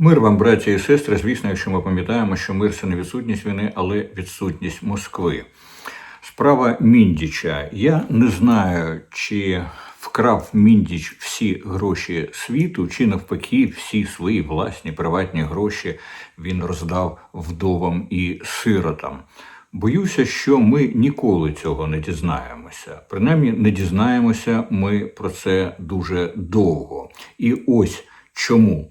Мир вам, браття і сестри, звісно, якщо ми пам'ятаємо, що мир це не відсутність війни, але відсутність Москви. Справа Міндіча. Я не знаю, чи вкрав Міндіч всі гроші світу, чи навпаки, всі свої власні приватні гроші він роздав вдовам і сиротам. Боюся, що ми ніколи цього не дізнаємося. Принаймні, не дізнаємося ми про це дуже довго. І ось чому.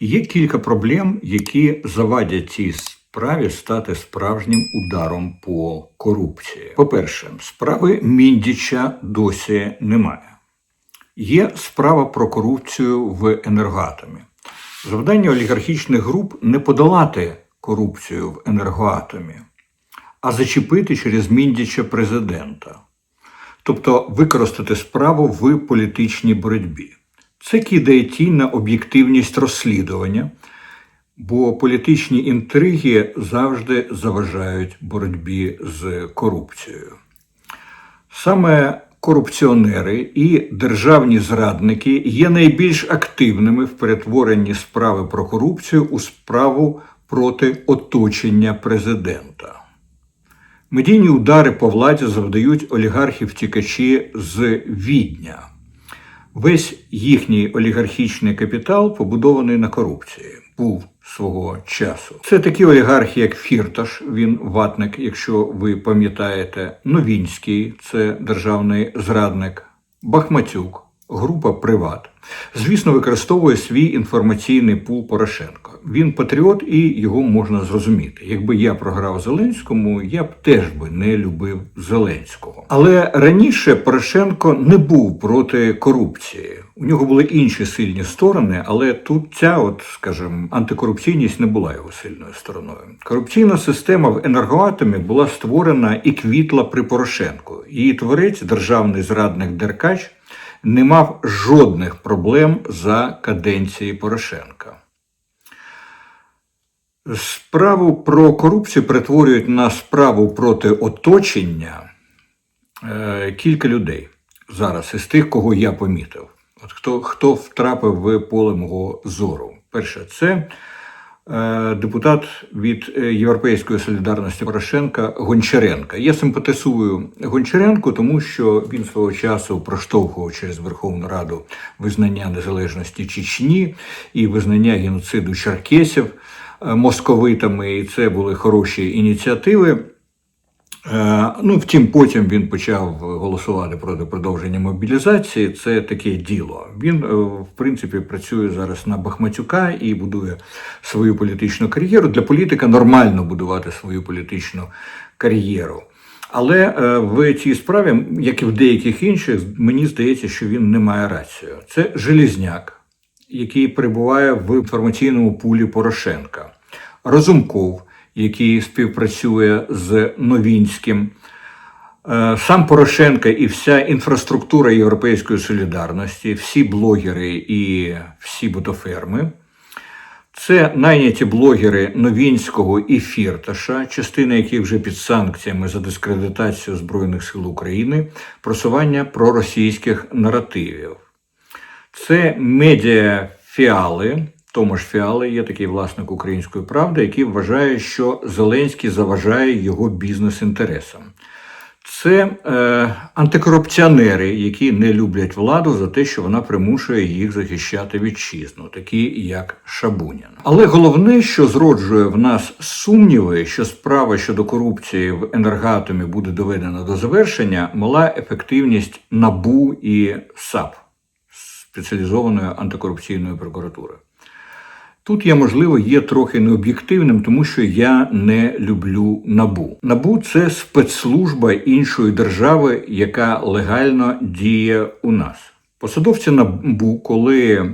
Є кілька проблем, які завадять цій справі стати справжнім ударом по корупції. По-перше, справи Міндіча досі немає. Є справа про корупцію в енергоатомі. Завдання олігархічних груп не подолати корупцію в енергоатомі, а зачепити через Міндіча президента, тобто використати справу в політичній боротьбі. Це кидає тінь на об'єктивність розслідування, бо політичні інтриги завжди заважають боротьбі з корупцією. Саме корупціонери і державні зрадники є найбільш активними в перетворенні справи про корупцію у справу проти оточення президента. Медійні удари по владі завдають олігархи-втікачі з Відня. Весь їхній олігархічний капітал побудований на корупції. Був свого часу. Це такі олігархи, як Фірташ, він ватник, якщо ви пам'ятаєте, Новінський, це державний зрадник, Бахматюк, група Приват. Звісно, використовує свій інформаційний пул Порошенко. Він патріот і його можна зрозуміти. Якби я програв Зеленському, я б теж би не любив Зеленського. Але раніше Порошенко не був проти корупції. У нього були інші сильні сторони, але тут ця, от, скажімо, антикорупційність не була його сильною стороною. Корупційна система в енергоатомі була створена і квітла при Порошенку. Її творець, державний зрадник Деркач, не мав жодних проблем за каденції Порошенка. Справу про корупцію перетворюють на справу проти оточення е, кілька людей зараз із тих, кого я помітив. От хто, хто втрапив в поле мого зору? Перше, це е, депутат від е, Європейської солідарності Порошенка Гончаренка. Я симпатизую Гончаренку, тому що він свого часу проштовхував через Верховну Раду визнання незалежності Чечні і визнання геноциду черкесів московитами, і це були хороші ініціативи. Е, Ну, втім, потім він почав голосувати проти продовження мобілізації. Це таке діло. Він, е, в принципі, працює зараз на Бахматюка і будує свою політичну кар'єру. Для політика нормально будувати свою політичну кар'єру. Але е, в цій справі, як і в деяких інших, мені здається, що він не має рацію. Це Желізняк, який перебуває в інформаційному пулі Порошенка, Розумков який співпрацює з Новінським. Е, Сам Порошенко і вся інфраструктура Європейської солідарності, всі блогери і всі ботоферми. Це найняті блогери Новінського і Фірташа, частина яких вже під санкціями за дискредитацію Збройних сил України, просування проросійських наративів. Це медіафіали, Томаш Фіали є такий власник української правди, який вважає, що Зеленський заважає його бізнес-інтересам. Це е, антикорупціонери, які не люблять владу за те, що вона примушує їх захищати вітчизну, такі як Шабунян. Але головне, що зроджує в нас сумніви, що справа щодо корупції в енергоатомі буде доведена до завершення, мала ефективність НАБУ і САП спеціалізованої антикорупційної прокуратури. Тут я, можливо, є трохи необ'єктивним, тому що я не люблю набу. Набу це спецслужба іншої держави, яка легально діє у нас. Посадовці набу, коли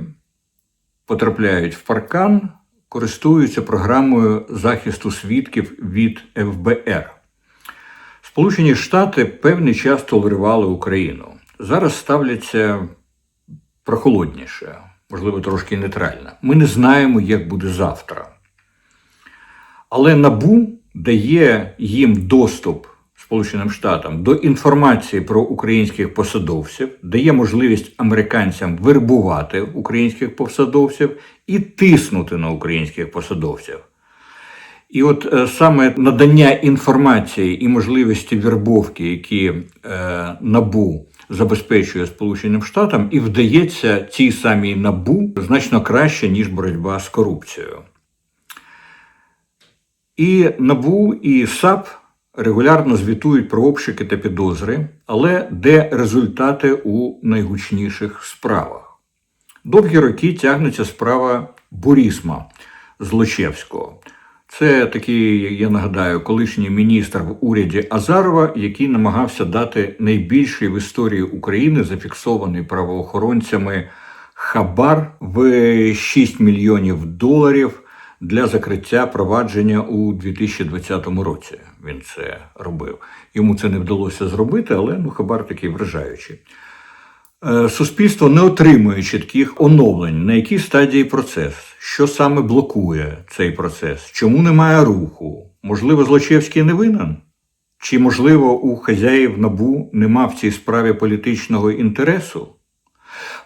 потрапляють в паркан, користуються програмою захисту свідків від ФБР. Сполучені Штати певний час толерували Україну. Зараз ставляться прохолодніше можливо, трошки нейтральна. Ми не знаємо, як буде завтра. Але НАБУ дає їм доступ Сполученим Штатам до інформації про українських посадовців, дає можливість американцям вербувати українських посадовців і тиснути на українських посадовців. І от е, саме надання інформації і можливості вербовки, які е, набу забезпечує Сполученим Штатам, і вдається цій самій набу значно краще, ніж боротьба з корупцією. І НАБУ і САП регулярно звітують про обшуки та підозри, але де результати у найгучніших справах. Довгі роки тягнеться справа Бурісма Злочевського. Це такий, я нагадаю, колишній міністр в уряді Азарова, який намагався дати найбільший в історії України зафіксований правоохоронцями хабар в 6 мільйонів доларів для закриття провадження у 2020 році. Він це робив. Йому це не вдалося зробити, але ну, хабар такий вражаючий. Е, Суспільство не отримує чітких оновлень, на якій стадії процес, що саме блокує цей процес, чому немає руху. Можливо, Злочевський не винен? Чи, можливо, у хазяїв набу нема в цій справі політичного інтересу?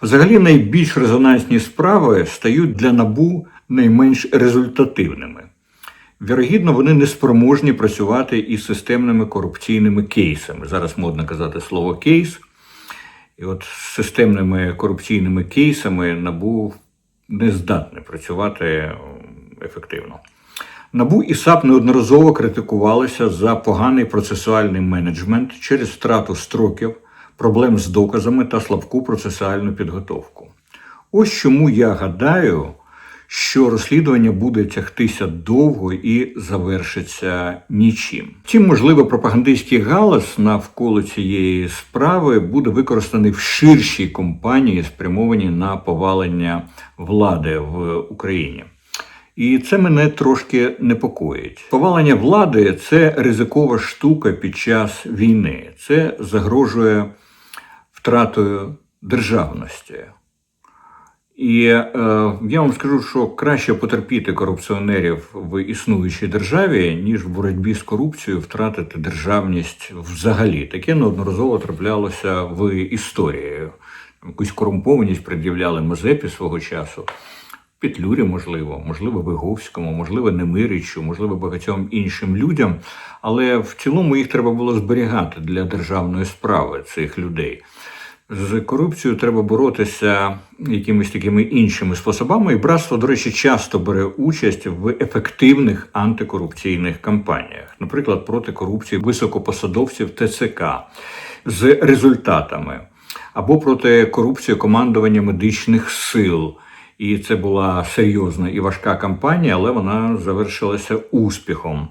Взагалі, найбільш резонансні справи стають для набу найменш результативними. Вірогідно, вони не спроможні працювати із системними корупційними кейсами. Зараз модно казати слово кейс. І от з системними корупційними кейсами НАБУ не здатне працювати ефективно. НАБУ і САП неодноразово критикувалися за поганий процесуальний менеджмент через втрату строків, проблем з доказами та слабку процесуальну підготовку. Ось чому я гадаю, що розслідування буде тягтися довго і завершиться нічим. Втім, можливо, пропагандистський галас навколо цієї справи буде використаний в ширшій кампанії, спрямованій на повалення влади в Україні. І це мене трошки непокоїть. Повалення влади це ризикова штука під час війни. Це загрожує втратою державності. І е, я вам скажу, що краще потерпіти корупціонерів в існуючій державі, ніж в боротьбі з корупцією втратити державність взагалі. Таке неодноразово траплялося в історії. Якусь корумпованість пред'являли Мазепі свого часу. Петлюрі, можливо, можливо, Виговському, можливо, Немиричу, можливо, багатьом іншим людям. Але в цілому їх треба було зберігати для державної справи цих людей. З корупцією треба боротися якимись такими іншими способами. І братство, до речі, часто бере участь в ефективних антикорупційних кампаніях, наприклад, проти корупції високопосадовців ТЦК з результатами, або проти корупції командування медичних сил. І це була серйозна і важка кампанія, але вона завершилася успіхом.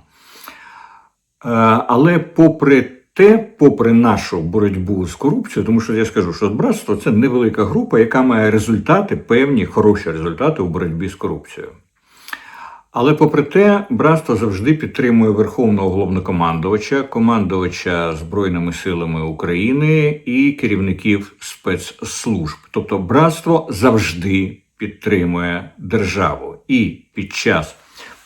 Е, Але попри те, попри нашу боротьбу з корупцією, тому що я скажу, що братство це невелика група, яка має результати, певні хороші результати у боротьбі з корупцією. Але попри те, братство завжди підтримує верховного головнокомандувача, командувача Збройними силами України і керівників спецслужб. Тобто, братство завжди підтримує державу. І під час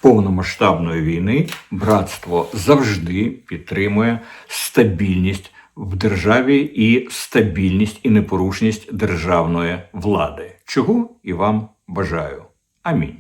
повномасштабної війни братство завжди підтримує стабільність в державі і стабільність і непорушність державної влади. Чого і вам бажаю. Амінь.